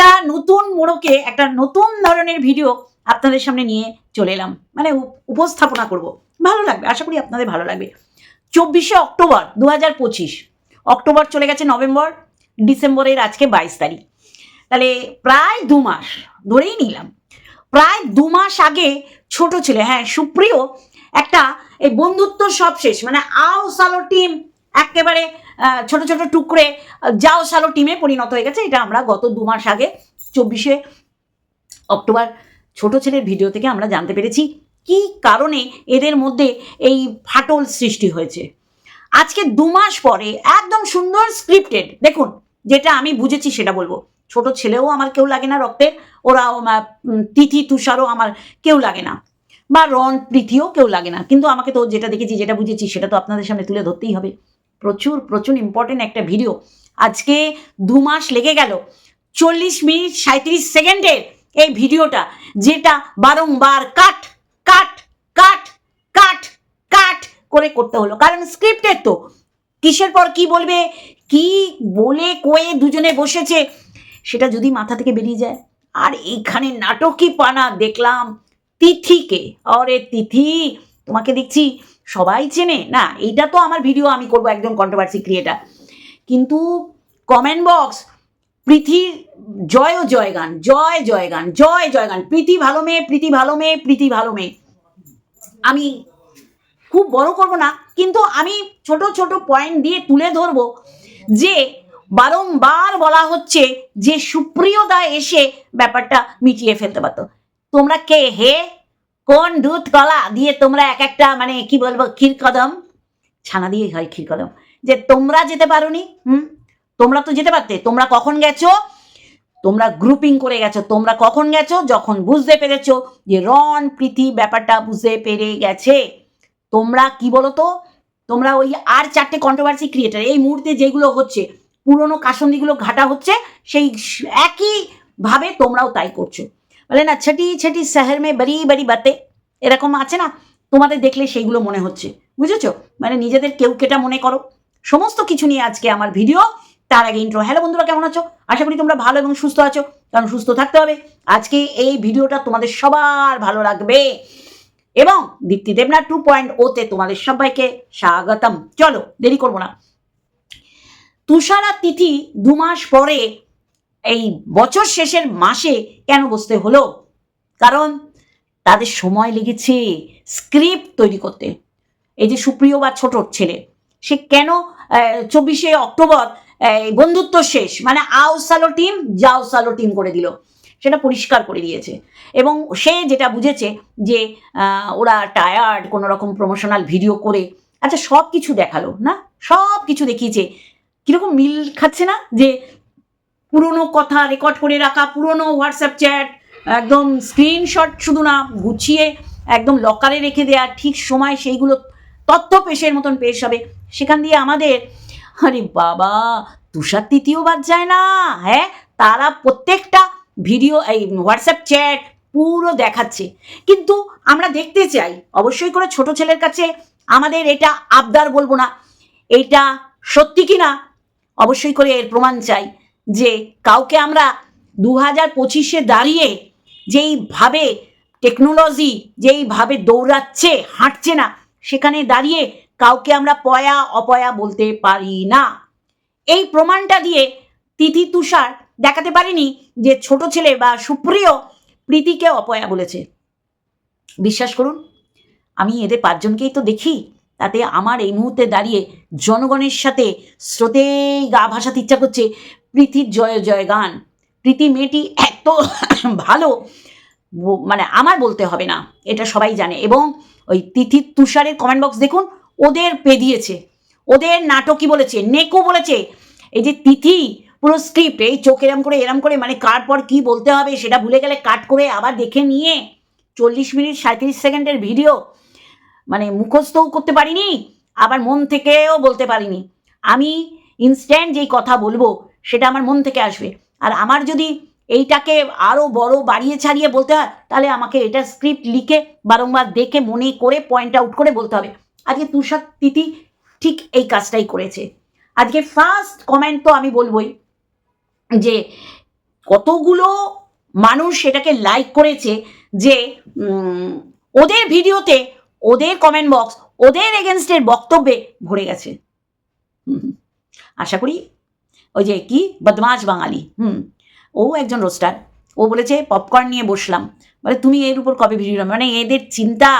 একটা নতুন মোড়কে, একটা নতুন ধরনের ভিডিও আপনাদের সামনে নিয়ে চলে এলাম। মানে উপ- উপস্থাপনা করব। ভালো লাগবে, আশা করি আপনাদের ভালো লাগবে। চব্বিশে অক্টোবর দু হাজার পঁচিশ, অক্টোবর চলে গেছে নভেম্বর, ডিসেম্বরের আজকে বাইশ তারিখ। তাহলে প্রায় দু মাস ধরেই নিলাম। প্রায় দু মাস আগে ছোট ছেলে হ্যাঁ সুপ্রিয় একটা, এই বন্ধুত্ব সব শেষ মানে আও সালো টিম একেবারে ছোট ছোট টুকরে যাও সালো টিমে পরিণত হয়ে গেছে। এটা আমরা গত দু মাস আগে, চব্বিশে অক্টোবর, ছোট ছেলের ভিডিও থেকে আমরা জানতে পেরেছি কি কারণে এদের মধ্যে এই ফাটল সৃষ্টি হয়েছে। আজকে দু মাস পরে একদম সুন্দর স্ক্রিপ্টেড দেখুন, যেটা আমি বুঝেছি সেটা বলব। ছোট ছেলেও আমার কেউ লাগে না রক্তের ওরা তিথি তুষারও আমার কেউ লাগে না। বা রন প্রীতিও কেউ লাগে না। কিন্তু আমাকে তো যেটা দেখেছি, যেটা বুঝেছি, সেটা তো আপনাদের সামনে তুলে ধরতেই হবে। প্রচুর প্রচুর ইম্পর্টেন্ট একটা ভিডিও আজকে দু মাস লেগে গেল। চল্লিশ মিনিট সাঁত্রিশ সেকেন্ডের এই ভিডিওটা, যেটা বারংবার কাট কাট কাট কাট কাট করে করতে হলো। কারণ স্ক্রিপ্টের তো। কিসের পর কি বলবে? কি বলে কয়ে দুজনে বসেছে? সেটা যদি মাথা থেকে বেরিয়ে যায়। আর এইখানে নাটকই পানা দেখলাম তিথিকে। অরে তিথি, তোমাকে দেখছি। সবাই চেনে, না, এইটা তো আমার ভিডিও আমি করব একজন কন্ট্রোভার্সি ক্রিয়েটার কিন্তু কমেন্ট বক্স প্রীতির জয় ও জয়গান জয় জয়গান জয় জয়গান প্রীতি ভালো মেয়ে, প্রীতি ভালো মেয়ে, প্রীতি ভালো মেয়ে। আমি খুব বড় করব না, কিন্তু আমি ছোট ছোট পয়েন্ট দিয়ে তুলে ধরবো যে বারংবার বলা হচ্ছে যে সুপ্রিয়দা এসে ব্যাপারটা মিটিয়ে ফেলতে পারতো। তোমরা কে হে? কোন দুধ কলা দিয়ে তোমরা এক একটা মানে কি বলব, ক্ষীর কদম? ছানা দিয়ে হয় ক্ষীর কদম। যে তোমরা যেতে পারোনি, হুম? তোমরা তো যেতে পারতে। তোমরা কখন গেছো? তোমরা গ্রুপিং করে গেছো। তোমরা কখন গেছো? যখন বুঝতে পেরেছ যে রন প্রীতি ব্যাপারটা বুঝতে পেরে গেছে। তোমরা কি বলো তো তোমরা ওই আর চারটে কন্ট্রোভার্সি ক্রিয়েটার এই মুহূর্তে যেগুলো হচ্ছে, পুরনো কাসন্দিগুলো ঘাটা হচ্ছে, সেই স- একই ভাবে তোমরাও তাই করছ। বলে না, ছটি ছটি শহর মে বড়ি বড়ি বাতে। এরকম আছে না? তোমাদের দেখলে সেইগুলো মনে হচ্ছে। বুঝেছ? মানে নিজেদের কেউ কেটা মনে করো। সমস্ত কিছু নিয়ে আজকে আমার ভিডিও। তার আগে ইন্ট্রো হ্যালো বন্ধুরা, কেমন আছো? আশা করি তোমরা ভালো এবং সুস্থ আছো। কারণ সুস্থ থাকতে হবে। আজকে এই ভিডিওটা তোমাদের সবার ভালো লাগবে। এবং দীপ্তি দেবনাথ টু পয়েন্ট ওতে তোমাদের সবাইকে স্বাগতম। চলো, দেরি করব না। তুষার তিথি দু মাস পরে এই বছর শেষের মাসে কেন বসতে হলো? কারণ তাদের সময় লেগেছে স্ক্রিপ্ট তৈরি করতে। এই যে সুপ্রিয় বা ছোট ছেলে, সে কেন চব্বিশে অক্টোবর বন্ধুত্ব শেষ? মানে আও সালো টিম, যাও সালো টিম করে দিল। সেটা পরিষ্কার করে দিয়েছে। এবং সে যেটা বুঝেছে যে ওরা টায়ার্ড কোনো রকম প্রমোশনাল ভিডিও করে আচ্ছা সব কিছু দেখাল, না? সব কিছু দেখিয়েছে। কীরকম মিল খাচ্ছে না যে, পুরনো কথা রেকর্ড করে রাখা, পুরনো হোয়াটসঅ্যাপ চ্যাট একদম স্ক্রিনশট শুধু না, গুছিয়ে একদম লকারে রেখে দেয়া, ঠিক সময় সেইগুলো তথ্য পেশের মতন পেশ হবে। সেখান দিয়ে আমাদের, আরে বাবা, তুষার তৃতীয় বাদ যায় না হ্যাঁ? তারা প্রত্যেকটা ভিডিও এই হোয়াটসঅ্যাপ চ্যাট পুরো দেখাচ্ছে। কিন্তু আমরা দেখতে চাই, অবশ্যই করে ছোট ছেলের কাছে আমাদের এটা আবদার বলব না। এটা সত্যি কি না? অবশ্যই করে এর প্রমাণ চাই যে কাউকে আমরা দু হাজার পঁচিশে দাঁড়িয়ে যেইভাবে টেকনোলজি যেইভাবে দৌড়াচ্ছে, হাঁটছে না, সেখানে দাঁড়িয়ে কাউকে আমরা পয়া, অপয়া বলতে পারি না। এই প্রমাণটা দিয়ে তিথি তুষার দেখাতে পারেনি যে ছোট ছেলে বা সুপ্রিয় প্রীতিকে অপয়া বলেছে। বিশ্বাস করুন, আমি এদের পাঁচজনকেই তো দেখি, তাতে আমার এই মুহূর্তে দাঁড়িয়ে জনগণের সাথে স্রোতেই গা ভাসাতে ইচ্ছা করছে প্রীতির জয় জয় গান প্রীতি মেয়েটি এত ভালো মানে আমার বলতে হবে না, এটা সবাই জানে। এবং ওই তিথি তুষারের কমেন্ট বক্স দেখুন, ওদের পেদিয়েছে, ওদের নাটকই বলেছে, নেকো বলেছে। এই যে তিথি পুরো স্ক্রিপ্ট এই চোখ এরম করে এরম করে মানে কার পর কি বলতে হবে সেটা ভুলে গেলে কাট করে আবার দেখে নিয়ে চল্লিশ মিনিট সাঁত্রিশ সেকেন্ডের ভিডিও মানে মুখস্থও করতে পারিনি, আবার মন থেকেও বলতে পারিনি। আমি ইনস্ট্যান্ট যেই কথা বলব, সেটা আমার মন থেকে আসবে। আর আমার যদি এইটাকে আরও বড় বাড়িয়ে ছাড়িয়ে বলতে হয়, তাহলে আমাকে এটা স্ক্রিপ্ট লিখে বারংবার দেখে মনে করে পয়েন্ট আউট করে বলতে হবে। আজকে তুষার তিথি ঠিক এই কাজটাই করেছে। আজকে ফার্স্ট কমেন্ট তো আমি বলবই যে কতগুলো মানুষ এটাকে লাইক করেছে যে ওদের ভিডিওতে ওদের কমেন্ট বক্স ওদের এগেনস্টের বক্তব্যে ভরে গেছে। আশা করি। ওই যে কি? বদমাশ বাঙালি। হুম ও একজন রোস্টার ও বলেছে পপকর্ন নিয়ে বসলাম। বলে, তুমি এর উপর কবে ভিডিও মানে এদের চিন্তা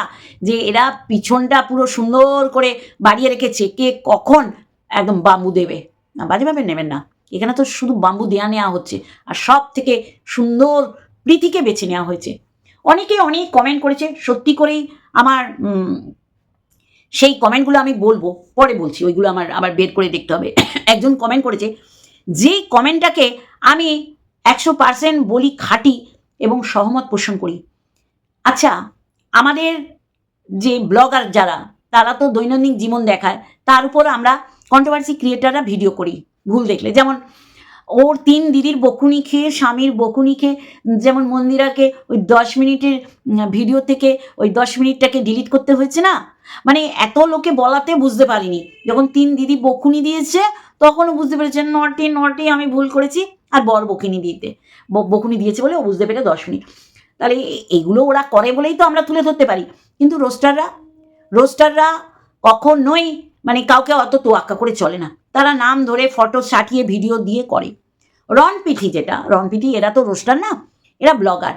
যে এরা পিছনটা পুরো সুন্দর করে বাড়িয়ে রেখেছে, কে কখন একদম বাম্বু দেবে। না বাজেভাবে নেবেন না। এখানে তো শুধু বাম্বু দেয়া নেওয়া হচ্ছে, আর সব থেকে সুন্দর প্রীতিকে বেছে নেওয়া হয়েছে। অনেকে অনেক কমেন্ট করেছে, সত্যি করেই আমার সেই কমেন্টগুলো আমি বলব, পরে বলছি, ওইগুলো আমার, আবার বের করে দেখতে হবে। একজন কমেন্ট করেছে, যেই কমেন্টটাকে আমি একশো পার্সেন্ট বলি খাঁটি এবং সহমত পোষণ করি। আচ্ছা আমাদের যে ব্লগার যারা, তারা তো দৈনন্দিন জীবন দেখায়, তার উপর আমরা কন্ট্রোভার্সি ক্রিয়েটাররা ভিডিও করি, ভুল দেখলে। যেমন ওর তিন দিদির বকুনি খেয়ে, স্বামীর বকুনি খেয়ে, যেমন মন্দিরাকে ওই দশ মিনিটের ভিডিও থেকে, ওই দশ মিনিটটাকে ডিলিট করতে হয়েছে না? মানে এত লোকে বলাতে বুঝতে পারিনি। যখন তিন দিদি বকুনি দিয়েছে, তখনও বুঝতে পেরেছেন, নটি নটি আমি ভুল করেছি। আর বর বকুনি দিতে। বকুনি দিয়েছে বলে ও বুঝতে পেরে দশ মিনিট। তাহলে এগুলো ওরা করে বলেই তো আমরা তুলে ধরতে পারি। কিন্তু রোস্টাররা রোস্টাররা কখনোই মানে কাউকে অত তোয়াক্কা করে চলে না। তারা নাম ধরে ফটো সাটিয়ে ভিডিও দিয়ে করে। রন পিঠি যেটা রন পিঠি এরা তো রোস্টার না, এরা ব্লগার।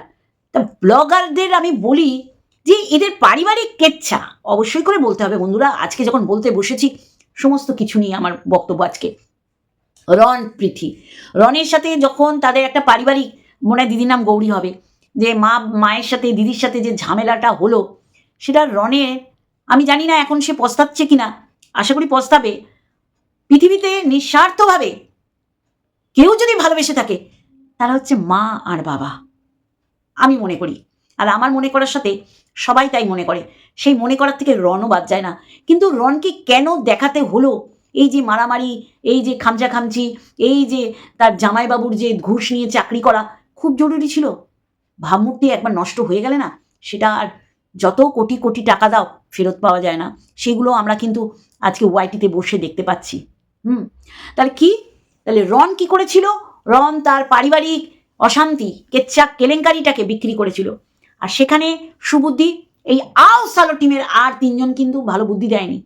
তা ব্লগারদের আমি বলি যে এদের পারিবারিক কেচ্ছা অবশ্যই করে বলতে হবে। বন্ধুরা, আজকে যখন বলতে বসেছি, সমস্ত কিছু নিয়ে আমার বক্তব্য আজকে। রন প্রীতি। রনের সাথে যখন তাদের একটা পারিবারিক মনে দিদির নাম গৌরী হবে, যে মা, মায়ের সাথে, দিদির সাথে যে ঝামেলাটা হলো, সেটা রনের আমি জানি না এখন সে পস্তাচ্ছে কিনা, আশা করি পস্তাবে, পৃথিবীতে নিঃস্বার্থভাবে কেউ যদি ভালোবেসে থাকে, তারা হচ্ছে মা আর বাবা। আমি মনে করি। আর আমার মনে করার সাথে সবাই তাই মনে করে। সেই মনে করার থেকে রনও বাদ যায় না। কিন্তু রনকে কেন দেখাতে হলো এই যে মারামারি, এই যে খামচা খামচি এই যে তার জামাইবাবুর যে ঘুষ নিয়ে চাকরি করা, খুব জরুরি ছিল। ভাবমূর্তি একবার নষ্ট হয়ে গেলে না, সেটা আর যত কোটি কোটি টাকা দাও, ফেরত পাওয়া যায় না। সেগুলো আমরা কিন্তু আজকে ওয়াইটিতে বসে দেখতে পাচ্ছি। হুম, তাহলে কি? তাহলে রন কি করেছিল? রন তার পারিবারিক অশান্তি কেচ্চা কেলেঙ্কারিটাকে বিক্রি করেছিল। আর সেখানে সুবুদ্ধি, এই আও সালো টিমের আর তিনজন কিন্তু ভালো বুদ্ধি দেয়নি।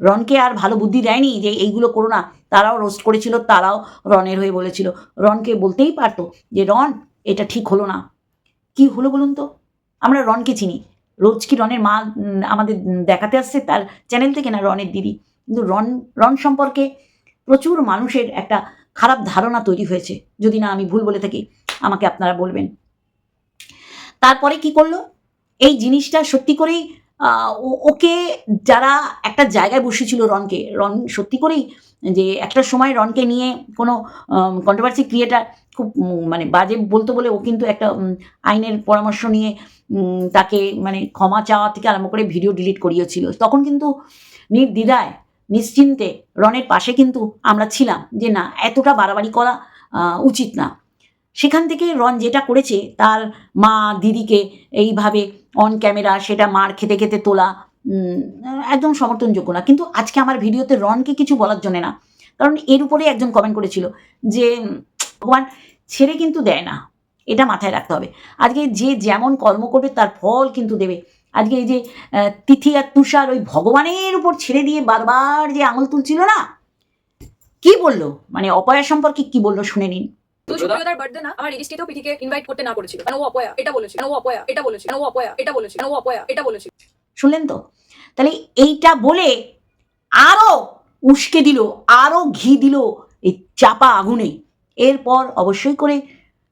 রনকে আর ভালো বুদ্ধি দেয়নি যে এইগুলো করো না। তারাও রোস্ট করেছিল, তারাও রনের হয়ে বলেছিল। রনকে বলতেই পারতো যে, রন, এটা ঠিক হলো না। কি হলো বলুন তো? আমরা রনকে চিনি। রোজ কি রনের মা আমাদের দেখাতে আসছে তার চ্যানেল থেকে না রনের দিদি? কিন্তু রন রন সম্পর্কে প্রচুর মানুষের একটা খারাপ ধারণা তৈরি হয়েছে। যদি না আমি ভুল বলে থাকি, আমাকে আপনারা বলবেন। তারপরে কি করল? এই জিনিসটা সত্যি করেই ওকে যারা একটা জায়গায় বসেছিল রনকে, রন সত্যি করেই যে একটা সময় রনকে নিয়ে কোনো কন্ট্রোভার্সি ক্রিয়েটার খুব মানে বাজে বলতো বলে ও কিন্তু একটা আইনের পরামর্শ নিয়ে তাকে মানে ক্ষমা চাওয়া থেকে আরম্ভ করে ভিডিও ডিলিট করিয়েছিল। তখন কিন্তু নির্দ্বিধায়, নিশ্চিন্তে রনের পাশে কিন্তু আমরা ছিলাম যে না, এতটা বাড়াবাড়ি করা উচিত না। সেখান থেকে রন যেটা করেছে, তার মা দিদিকে এইভাবে অন ক্যামেরা সেটা মার খেতে খেতে তোলা একদম সমর্থনযোগ্য না। কিন্তু আজকে আমার ভিডিওতে রনকে কিছু বলার জন্য না। কারণ এর উপরে একজন কমেন্ট করেছিল যে, ভগবান ছেড়ে কিন্তু দেয় না। এটা মাথায় রাখতে হবে। আজকে যে যেমন কর্ম করবে, তার ফল কিন্তু দেবে। আজকে এই যে তিথি আর তুষার ওই ভগবানের উপর ছেড়ে দিয়ে বারবার যে আঙুল তুলছিল না, কি বলল? মানে অপয়া সম্পর্কে কি বলল শুনে নিন। তো সুপ্রিয়তার বার্থডে না আমার রেজিস্ট্রিতেও পিঠিকে ইনভাইট করতে না করেছিল। কেন ও অপয়া? এটা বলেছিল। কেন ও অপয়া? এটা বলেছিল। কেন ও অপয়া? এটা বলেছিল। কেন ও অপয়া? এটা বলেছিল। শুনলেন তো? তাহলে এইটা বলে আরও উস্কে দিল আরও ঘি দিল এই চাপা আগুনে। এরপর অবশ্যই করে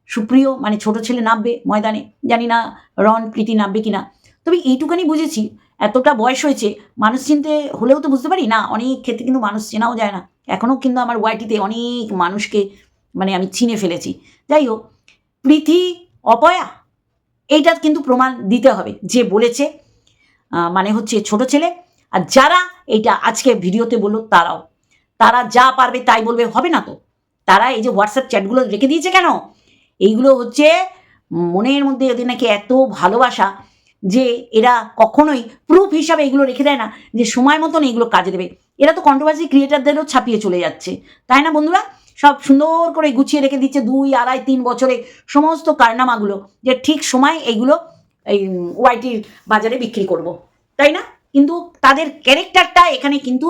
সুপ্রিয় মানে ছোট ছেলে নামবে ময়দানে। জানি না রন প্রীতি নামবে কিনা। তবে এইটুকানি বুঝেছি এতটা বয়স হয়েছে মানুষ চিনতে হলেও তো বুঝতে পারি। না অনেক ক্ষেত্রে কিন্তু মানুষ চেনাও যায় না। এখনও কিন্তু আমার ওয়াইটিতে অনেক মানুষকে মানে আমি চিনে ফেলেছি। যাই হোক, প্রীতি, অপয়া, এইটার কিন্তু প্রমাণ দিতে হবে। যে বলেছে মানে হচ্ছে ছোট ছেলে, আর যারা এইটা আজকে ভিডিওতে বলল তারাও। তারা যা পারবে তাই বলবে, হবে না তো? তারা এই যে হোয়াটসঅ্যাপ চ্যাটগুলো রেখে দিয়েছে কেন? এইগুলো হচ্ছে মনের মধ্যে এদের নাকি এত ভালোবাসা যে এরা কখনোই প্রুফ হিসাবে এগুলো রেখে দেয় না, যে সময় মতন এগুলো কাজে দেবে। এরা তো কন্ট্রোভার্সি ক্রিয়েটারদেরও ছাপিয়ে চলে যাচ্ছে। তাই না বন্ধুরা? সব সুন্দর করে গুছিয়ে রেখে দিচ্ছে দুই, আড়াই, তিন বছরে সমস্ত কারনামাগুলো যে ঠিক সময় এইগুলো এই ওয়াইটির বাজারে বিক্রি করব। তাই না? কিন্তু তাদের ক্যারেক্টারটা এখানে কিন্তু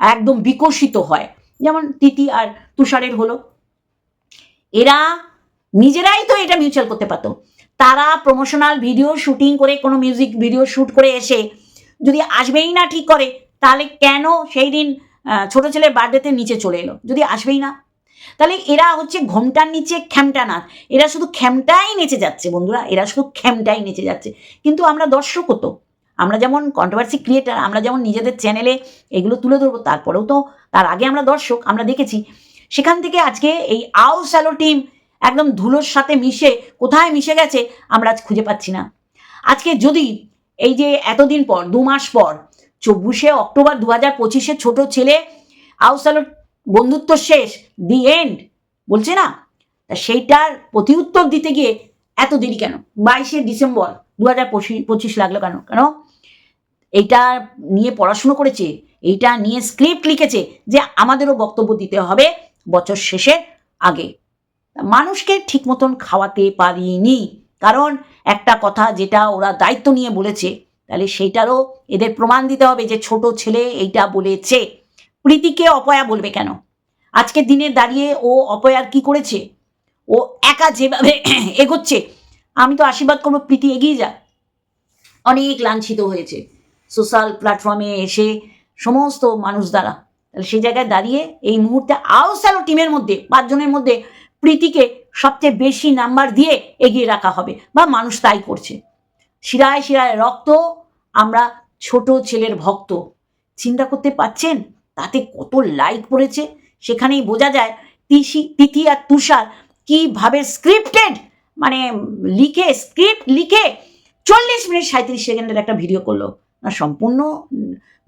একদম বিকশিত হয়। যেমন তিতি আর তুষারের হলো। এরা নিজেরাই তো এটা মিউচুয়াল করতে পারতো। তারা প্রমোশনাল ভিডিও শুটিং করে, কোনো মিউজিক ভিডিও শ্যুট করে এসে যদি আসবেই না ঠিক করে, তাহলে কেন সেই দিন ছোট ছেলের বার্থডেতে নিচে চলে এলো? যদি আসবেই না তাহলে এরা হচ্ছে ঘোমটার নিচে খ্যামটা না। এরা শুধু খ্যামটাই নেচে যাচ্ছে বন্ধুরা, এরা শুধু খ্যামটাই নেচে যাচ্ছে। কিন্তু আমরা দর্শক হতো আমরা যেমন কন্ট্রোভার্সি ক্রিয়েটার আমরা যেমন নিজেদের চ্যানেলে এগুলো তুলে ধরবো, তারপরেও তো তার আগে আমরা দর্শক, আমরা দেখেছি, সেখান থেকে আজকে এই আউ স্যালো টিম একদম ধুলোর সাথে মিশে কোথায় মিশে গেছে, আমরা আজ খুঁজে পাচ্ছি না। আজকে যদি এই যে এতদিন পর, দু মাস পর, চব্বিশে অক্টোবর দু হাজার পঁচিশে ছোটো ছেলে আউসালোর বন্ধুত্ব শেষ দি এন্ড বলছে না? তা সেইটার প্রতি উত্তর দিতে গিয়ে এত দেরি কেন? বাইশে ডিসেম্বর দু হাজার পঁচিশ লাগল কেন? কেন? এইটা নিয়ে পড়াশুনো করেছে, এইটা নিয়ে স্ক্রিপ্ট লিখেছে যে আমাদেরও বক্তব্য দিতে হবে বছর শেষের আগে। মানুষকে ঠিক মতন খাওয়াতে পারিনি, কারণ একটা কথা যেটা ওরা দায়িত্ব নিয়ে বলেছে, তাহলে সেইটারও এদের প্রমাণ দিতে হবে যে ছোট ছেলে এইটা বলেছে। প্রীতিকে অপয়া বলবে কেন? আজকের দিনে দাঁড়িয়ে ও অপয়ার কি করেছে? ও একা যেভাবে এগোচ্ছে, আমি তো আশীর্বাদ করব, প্রীতি এগিয়ে যা। অনেক লাঞ্ছিত হয়েছে। সোশ্যাল প্ল্যাটফর্মে এসে সমস্ত মানুষ দ্বারা। তাহলে সেই জায়গায় দাঁড়িয়ে এই মুহূর্তে আউসালো টিমের মধ্যে, পাঁচজনের মধ্যে প্রীতিকে সবচেয়ে বেশি নাম্বার দিয়ে এগিয়ে রাখা হবে, বা মানুষ তাই করছে। শিরায় শিরায় রক্ত, আমরা ছোট ছেলের ভক্ত। চিন্তা করতে পাচ্ছেন তাতে কত লাইক পড়েছে? সেখানেই বোঝা যায় তিসি, তিথি আর তুষার কীভাবে স্ক্রিপ্টেড মানে লিখে স্ক্রিপ্ট লিখে চল্লিশ মিনিট সাঁত্রিশ সেকেন্ডের একটা ভিডিও করল। না, সম্পূর্ণ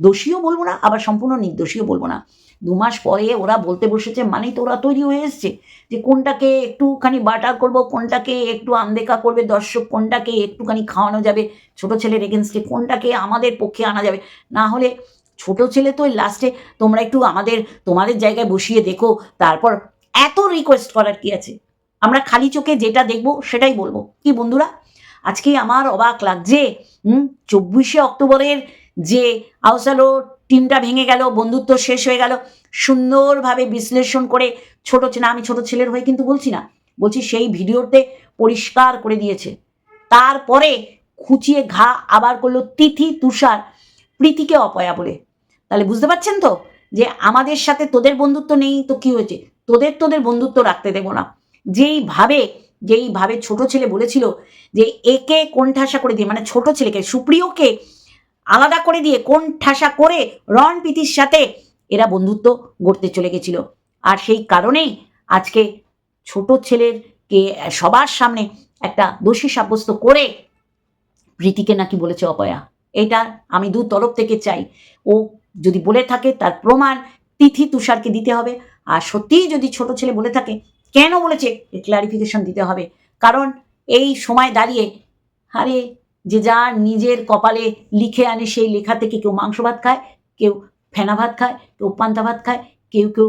দোষীও বলব না, আবার সম্পূর্ণ নির্দোষীও বলব না। দু মাস পরে ওরা বলতে বসেছে, মানেই তো ওরা তৈরি হয়ে এসছে যে কোনটাকে একটুখানি বাটার করব, কোনটাকে একটু আনদেখা করবে দর্শক, কোনটাকে একটুখানি খাওয়ানো যাবে ছোট ছেলের এগেনস্টে কোনটাকে আমাদের পক্ষে আনা যাবে। না হলে ছোট ছেলে তো লাস্টে তোমরা একটু আমাদের, তোমাদের জায়গায় বসিয়ে দেখো, তারপর এত রিকোয়েস্ট করার কি আছে? আমরা খালি চোখে যেটা দেখব সেটাই বলব। কি বন্ধুরা? আজকে আমার অবাক লাগছে, হুম? চব্বিশে অক্টোবরের যে আউসালো টিমটা ভেঙে গেল, বন্ধুত্ব শেষ হয়ে গেল, সুন্দরভাবে বিশ্লেষণ করে ছোট ছেলে, আমি ছোট ছেলের হয়ে কিন্তু বলছি না, বলছি সেই ভিডিওতে পরিষ্কার করে দিয়েছে। তারপরে খুঁচিয়ে ঘা আবার করল তিথি তুষার প্রীতিকে অপয়া বলে। তাহলে বুঝতে পারছেন তো? যে আমাদের সাথে তোদের বন্ধুত্ব নেই তো কি হয়েছে? তোদের তোদের বন্ধুত্ব রাখতে দেবো না। যেইভাবে যেইভাবে ছোট ছেলে বলেছিল যে একে কোন ঠাসা করে দিয়ে মানে ছোট ছেলেকে, সুপ্রিয়কে আলাদা করে দিয়ে কোন ঠাসা করে রন প্রীতির সাথে এরা বন্ধুত্ব গড়তে চলে গেছিল। আর সেই কারণেই আজকে ছোট ছেলেরকে সবার সামনে একটা দোষী সাব্যস্ত করে প্রীতিকে নাকি বলেছে অপয়া। এটা আমি দু তরফ থেকে চাই। ও যদি বলে থাকে, তার প্রমাণ তিথি তুষারকে দিতে হবে। আর সত্যিই যদি ছোট ছেলে বলে থাকে, কেন বলেছে? ক্লারিফিকেশন দিতে হবে। কারণ এই সময় দাঁড়িয়ে, আরে যে যার নিজের কপালে লিখে আনে সেই লেখা থেকে কেউ মাংস ভাত খায়, কেউ ফেনা ভাত খায়, কেউ পান্তা ভাত খায়, কেউ কেউ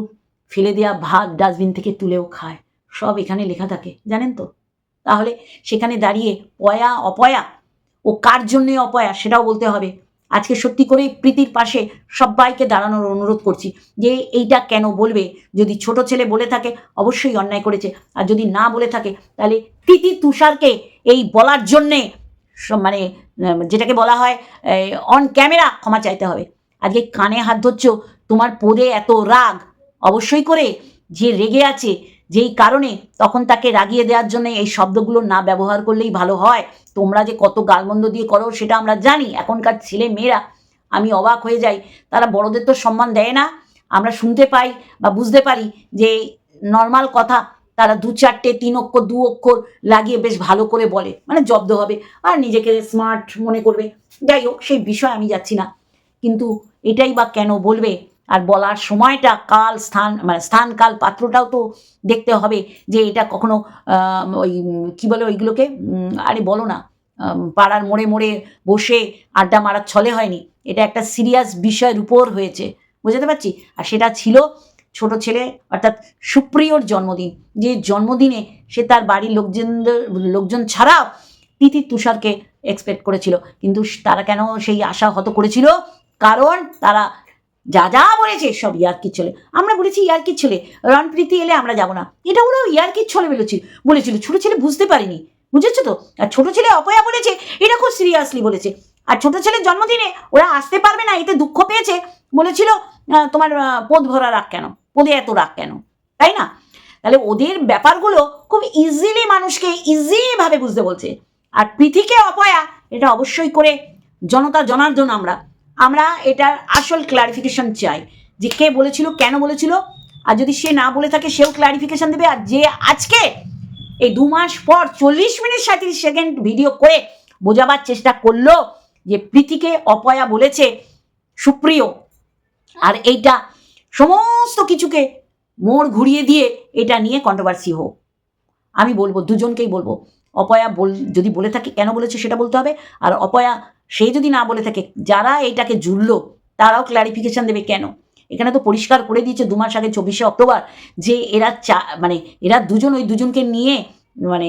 ফেলে দেওয়া ভাত ডাস্টবিন থেকে তুলেও খায়। সব এখানে লেখা থাকে, জানেন তো? তাহলে সেখানে দাঁড়িয়ে পয়া অপয়া ও কার জন্যে অপয়া সেটাও বলতে হবে। আজকে সত্যি করেই প্রীতির পাশে সবাইকে দাঁড়ানোর অনুরোধ করছি যে এইটা কেন বলবে? যদি ছোট ছেলে বলে থাকে, অবশ্যই অন্যায় করেছে। আর যদি না বলে থাকে, তাহলে প্রীতি তুষারকে এই বলার জন্যে মানে যেটাকে বলা হয় অন ক্যামেরা ক্ষমা চাইতে হবে। আজকে কানে হাত ধরছ, তোমার পদে এত রাগ। অবশ্যই করে যে রেগে আছে যেই কারণে তখন তাকে রাগিয়ে দেওয়ার জন্য এই শব্দগুলো না ব্যবহার করলেই ভালো হয়। তোমরা যে কত গালমন্দ দিয়ে করো, সেটা আমরা জানি। এখনকার ছেলে মেয়েরা, আমি অবাক হয়ে যাই। তারা বড়দের তো সম্মান দেয় না। আমরা শুনতে পাই বা বুঝতে পারি যে নর্মাল কথা, তারা দু চারটে, তিন অক্ষর, দু অক্ষর লাগিয়ে বেশ ভালো করে বলে। মানে জব্দ হবে। আর নিজেকে স্মার্ট মনে করবে। যাই হোক, সেই বিষয় আমি যাচ্ছি না। কিন্তু এটাই বা কেন বলবে? আর বলার সময়টা, কাল, স্থান মানে স্থান, কাল পাত্রটাও তো দেখতে হবে যে এটা কখনো ওই, কি বলে ওইগুলোকে? আরে বলো না পাড়ার মোড়ে মোড়ে বসে আড্ডা মারার ছলে হয়নি। এটা একটা সিরিয়াস বিষয়ের উপর হয়েছে, বুঝতে পারছি? আর সেটা ছিল ছোট ছেলে, অর্থাৎ সুপ্রিয়র জন্মদিন, যে জন্মদিনে সে তার বাড়ির লোকজনদের, লোকজন ছাড়াও তিথি তুষারকে এক্সপেক্ট করেছিল। কিন্তু তারা কেন সেই আশা হত করেছিল? কারণ তারা যা যা বলেছে সব ইয়ার্কির ছেলে। আমরা বলেছি ইয়ার্কির ছেলে, রণপ্রীতি এলে আমরা যাব না। এটা ওরা ইয়ার্কির ছলে বলেছিল বলেছিল। ছোট ছেলে বুঝতে পারিনি, বুঝেছ তো? আর ছোট ছেলে অপয়া বলেছে, এটা খুব সিরিয়াসলি বলেছে। আর ছোট ছেলের জন্মদিনে ওরা আসতে পারবে না, এতে দুঃখ পেয়েছে। বলেছিল তোমার পদ ভরা রাগ কেন? পদে এত রাগ কেন? তাই না? তাহলে ওদের ব্যাপারগুলো খুব ইজিলি মানুষকে ইজিভাবে বুঝতে বলছে। আর পৃথিকে অপয়া, এটা অবশ্যই করে জনতা জনার্দন আমরা। আমরা এটার আসল ক্লারিফিকেশন চাই। যে কে বলেছিল, কেন বলেছিল, আর যদি সে না বলে থাকে, সেও ক্লারিফিকেশন দেবে। আর যে আজকে, এই দু মাস পর চল্লিশ মিনিট সাঁত্রিশ সেকেন্ড ভিডিও করে বোঝাবার চেষ্টা করল যে প্রীতিকে অপয়া বলেছে, সুপ্রিয়। আর এইটা সমস্ত কিছুকে মোড় ঘুরিয়ে দিয়ে এটা নিয়ে কন্ট্রোভার্সি হোক। আমি বলব, দুজনকেই বলব, অপয়া বল যদি বলে থাকে, কেন বলেছে সেটা বলতে হবে। আর অপয়া সে যদি না বলে থাকে, যারা এইটাকে জুড়লো, তারাও ক্ল্যারিফিকেশন দেবে কেন? এখানে তো পরিষ্কার করে দিয়েছে দু মাস আগে, চব্বিশে অক্টোবর, যে এরা চা মানে এরা দুজন ওই দুজনকে নিয়ে মানে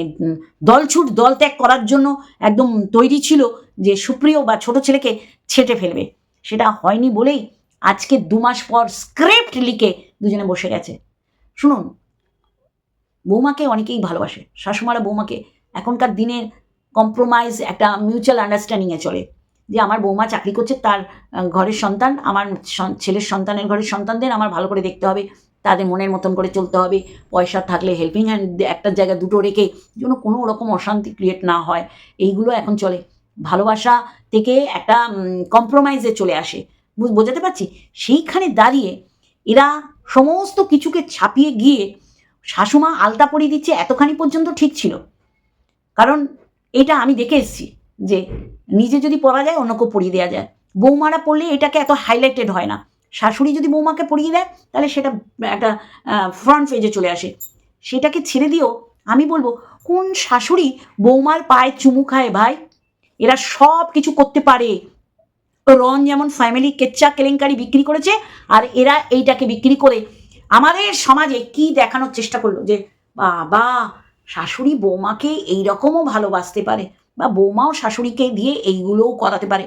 দলছুট দল ত্যাগ করার জন্য একদম তৈরি ছিল যে সুপ্রিয় বা ছোট ছেলেকে ছেটে ফেলবে। সেটা হয়নি বলেই আজকে দু মাস পর স্ক্রিপ্ট লিখে দুজনে বসে গেছে। শুনুন, বৌমাকে অনেকেই ভালোবাসে, শাশুমারা বৌমাকে। এখনকার দিনের কম্প্রোমাইজ একটা মিউচুয়াল আন্ডারস্ট্যান্ডিংয়ে চলে। যে আমার বৌমা চাকরি করছে তার ঘরের সন্তান, আমার ছেলের সন্তানের ঘরের সন্তানদের আমার ভালো করে দেখতে হবে, তাদের মনের মতন করে চলতে হবে, পয়সা থাকলে হেল্পিং হ্যান্ড একটা জায়গায় দুটো রেখে যেন কোনো রকম অশান্তি ক্রিয়েট না হয়, এইগুলো এখন চলে। ভালোবাসা থেকে একটা কম্প্রোমাইজে চলে আসে। বুঝ- বোঝাতে পারছি? সেইখানে দাঁড়িয়ে এরা সমস্ত কিছুকে ছাপিয়ে গিয়ে শাশুমা আলতা পরিয়ে দিচ্ছে এতখানি পর্যন্ত ঠিক ছিল। কারণ এটা আমি দেখে এসেছি। যে নিজে যদি পরা যায় অন্য কেউ পরিয়ে দেওয়া যায়। বৌমারা পড়লে এটাকে এত হাইলাইটেড হয় না। শাশুড়ি যদি বৌমাকে পরিয়ে দেয়, তাহলে সেটা একটা ফ্রন্ট পেজে চলে আসে। সেটাকে ছেড়ে দিও আমি বলব, কোন শাশুড়ি বৌমার পায়ে চুমু খায় ভাই? এরা সব কিছু করতে পারে। রন যেমন ফ্যামিলি কেচ্চা কেলেঙ্কারি বিক্রি করেছে, আর এরা এইটাকে বিক্রি করে। আমাদের সমাজে কি দেখানোর চেষ্টা করল? যে বাবা, শাশুড়ি বৌমাকে এইরকমও ভালোবাসতে পারে। বা বৌমাও শাশুড়িকে দিয়ে এইগুলোও করাতে পারে।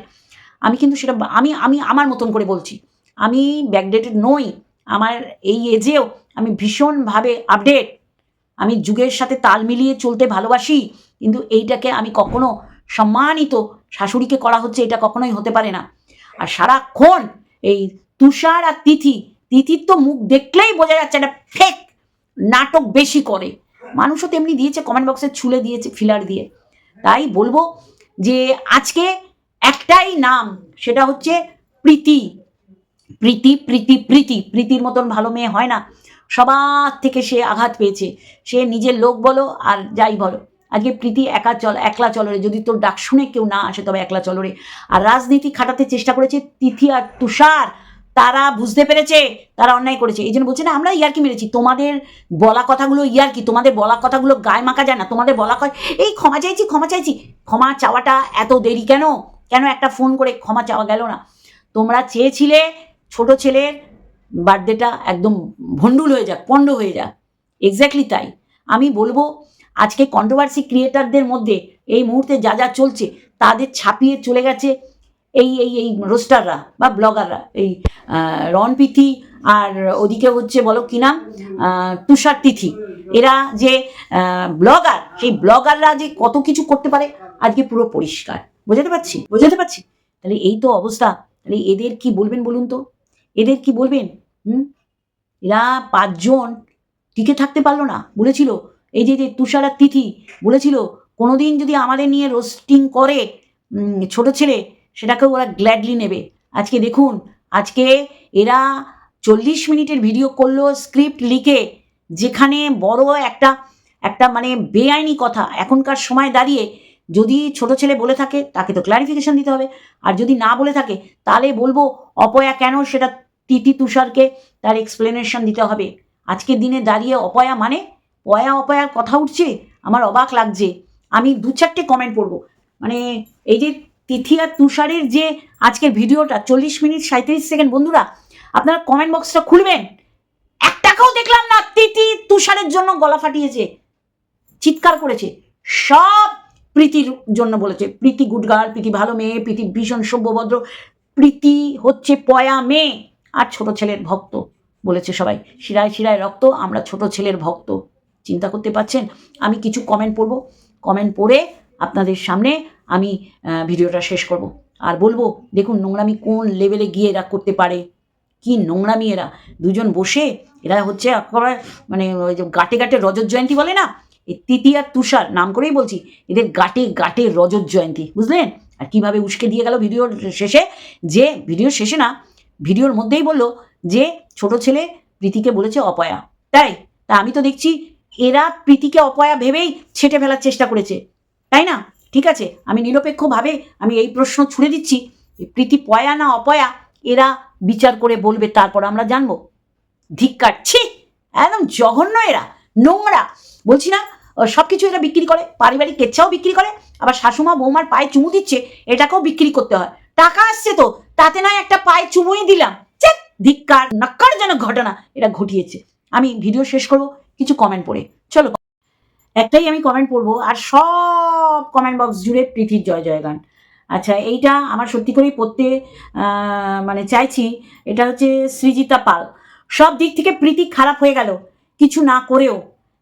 আমি কিন্তু সেটা আমি আমি আমার মতন করে বলছি। আমি ব্যাকডেটেড নই। আমার এই এজেও আমি ভীষণভাবে আপডেট আমি যুগের সাথে তাল মিলিয়ে চলতে ভালোবাসি। কিন্তু এইটাকে আমি কখনো সম্মানিত শাশুড়িকে করা হচ্ছে এটা কখনোই হতে পারে না। আর সারাক্ষণ এই তুষার আর তিথি, তিথির তো মুখ দেখলেই বোঝা যাচ্ছে একটা ফেক নাটক বেশি করে। মানুষও তেমনি দিয়েছে কমেন্ট বক্সে ছুলে দিয়েছে ফিলার দিয়ে। তাই বলব যে আজকে একটাই নাম, সেটা হচ্ছে প্রীতি। প্রীতি প্রীতি প্রীতি। প্রীতির মতন ভালো মেয়ে হয় না। সবার থেকে সে আঘাত পেয়েছে। সে নিজের লোক বলো আর যাই বলো। আজকে প্রীতি একা চল, একলা চলরে যদি তোর ডাক শুনে কেউ না আসে তবে একলা চলরে আর রাজনীতি খাটাতে চেষ্টা করেছে তিথি আর তুষার। তারা বুঝতে পেরেছে, তারা অন্যায় করেছে। এই জন্য বলছে না, আমরা ইয়ারকি মেরেছি। তোমাদের বলা কথাগুলো ইয়ারকি, তোমাদের বলা কথাগুলো গায়ে মাখা যায় না, তোমাদের বলা এই ক্ষমা চাইছি ক্ষমা চাইছি। ক্ষমা চাওয়াটা এত দেরি কেন? কেন একটা ফোন করে ক্ষমা চাওয়া গেল না? তোমরা চেয়েছিলে ছোট ছেলের বার্থডেটা একদম ভণ্ডুল হয়ে যাক, পণ্ড হয়ে যাক। এক্স্যাক্টলি তাই। আমি বলব, আজকে কন্ট্রোভার্সি ক্রিয়েটারদের মধ্যে এই মুহূর্তে যা যা চলছে, তাদের ছাপিয়ে চলে গেছে। এই এই এই রোস্টাররা বা ব্লগাররা এই আহ, রণপিথি আর ওদিকে হচ্ছে বলো কি নাম? তুষার তিথি। এরা যে ব্লগার সেই ব্লগাররা যে কত কিছু করতে পারে আজকে পুরো পরিষ্কার। বোঝাতে পারছি? বোঝাতে পারছি? তাহলে এই তো অবস্থা। তাহলে এদের কি বলবেন বলুন তো? এদের কি বলবেন? হুম? এরা পাঁচজন টিকে থাকতে পারল না বলেছিল। এই যে যে তুষার আর তিথি বলেছিল কোনোদিন যদি আমাদের নিয়ে রোস্টিং করে ছোট ছেলে সেটাকেও ওরা গ্ল্যাডলি নেবে। আজকে দেখুন, আজকে এরা চল্লিশ মিনিটের ভিডিও করল স্ক্রিপ্ট লিখে, যেখানে বড় একটা একটা মানে বেআইনি কথা। এখনকার সময় দাঁড়িয়ে যদি ছোট ছেলে বলে থাকে, তাকে তো ক্লারিফিকেশন দিতে হবে। আর যদি না বলে থাকে, তাহলে বলব, অপয়া কেন সেটা তিতি তুষারকে তার এক্সপ্লেনেশন দিতে হবে? আজকের দিনে দাঁড়িয়ে অপয়া মানে পয়া অপয়ার কথা উঠছে, আমার অবাক লাগছে। আমি দু চারটে কমেন্ট পড়ব। মানে এই যে তিথি আর তুষারের যে আজকের ভিডিওটা, চল্লিশ মিনিট সাঁত্রিশ সেকেন্ড। বন্ধুরা, আপনারা কমেন্ট বক্সটা খুলবেন। এক একটাকেও দেখলাম না তিতি তুষারের জন্য গলা ফাটিয়েছে, চিৎকার করেছে। সব প্রীতির জন্য বলেছে। প্রীতি গুড প্রীতি ভালো মেয়ে, প্রীতি ভীষণ সভ্যভদ্র, প্রীতি হচ্ছে পয়া মেয়ে। আর ছোট ছেলের ভক্ত বলেছে সবাই। শিরায় শিরায় রক্ত, আমরা ছোট ছেলের ভক্ত। চিন্তা করতে পারছেন? আমি কিছু কমেন্ট পড়ব। কমেন্ট পড়ে আপনাদের সামনে আমি ভিডিওটা শেষ করব। আর বলব, দেখুন নোংরামি কোন লেভেলে গিয়ে এরা করতে পারে? কি নোংরামি এরা? দুজন বসে এরা হচ্ছে একেবারে মানে ওই যে গাটে গাটে রজত জয়ন্তী বলে না? এই তিতি আর তুষার, নাম করেই বলছি, এদের গাটে গাটে রজত জয়ন্তী, বুঝলেন? আর কীভাবে উস্কে দিয়ে গেল ভিডিওর শেষে? যে ভিডিওর শেষে না, ভিডিওর মধ্যেই বলল যে ছোট ছেলে প্রীতিকে বলেছে অপয়া। তাই, তা আমি তো দেখছি, এরা প্রীতিকে অপয়া ভেবেই ছেটে ফেলার চেষ্টা করেছে। তাই না? ঠিক আছে, আমি নিরপেক্ষভাবে আমি এই প্রশ্ন ছুড়ে দিচ্ছি। প্রীতি পয়া না অপয়া, এরা বিচার করে বলবে, তারপর আমরা জানব। ধিক্কার, ছি! একদম জঘন্য এরা, নোংরা। বলছি না সব কিছু এরা বিক্রি করে, পারিবারিক কেচ্ছাও বিক্রি করে, আবার শাশুমা বৌমার পায়ে চুমু দিচ্ছে, এটাকেও বিক্রি করতে হয়। টাকা আসছে তো, তাতে নয় একটা পায়ে চুমুই দিলাম। ধিক্কার, নক্কারজনক ঘটনা, এটা ঘটিয়েছে। আমি ভিডিও শেষ করব, কিছু কমেন্ট পড়ে। চলো একটাই আমি কমেন্ট পড়ব আর সব কমেন্ট বক্স জুড়ে প্রীতির জয় জয় গান আচ্ছা এইটা আমার সত্যি করেই পড়তে মানে চাইছি। এটা হচ্ছে সৃজিতা পাল। সব দিক থেকে প্রীতি খারাপ হয়ে গেল। কিছু না করেও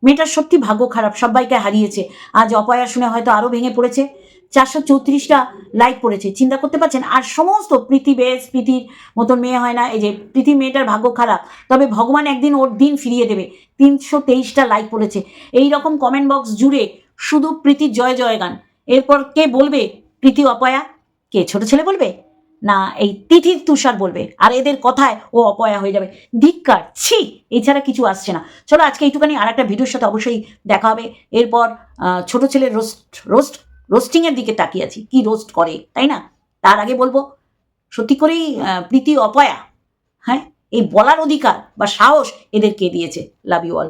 মেয়েটার সত্যি ভাগ্য খারাপ, সবাইকে হারিয়েছে। আজ অপয়া শুনে হয়তো আরও ভেঙে পড়েছে। চারশো চৌত্রিশটা লাইক পড়েছে। চিন্তা করতে পারছেন? আর সমস্ত প্রীতি বেশ, প্রীতির মতন মেয়ে হয় না। এই যে প্রীতি মেয়েটার ভাগ্য খারাপ, তবে ভগবান একদিন ওর দিন ফিরিয়ে দেবে। তিনশো তেইশটা লাইক পড়েছে। এই রকম কমেন্ট বক্স জুড়ে শুধু প্রীতির জয় জয় গান। এরপর কে বলবে? প্রীতি, অপয়া? কে? ছোট ছেলে বলবে? না, এই তিথির তুষার বলবে, আর এদের কথায় ও অপয়া হয়ে যাবে। ধিক্কার, ছি, এছাড়া কিছু আসছে না। চলো আজকে এইটুখানি আর একটা ভিডিওর সাথে অবশ্যই দেখা হবে। এরপর ছোট ছেলের রোস্ট রোস্ট, রোস্টিংয়ের দিকে তাকিয়ে আছি। কি রোস্ট করে, তাই না? তার আগে বলব, সত্যি করেই প্রীতি অপয়া হ্যাঁ? এই বলার অধিকার বা সাহস এদের কে দিয়েছে। Love you all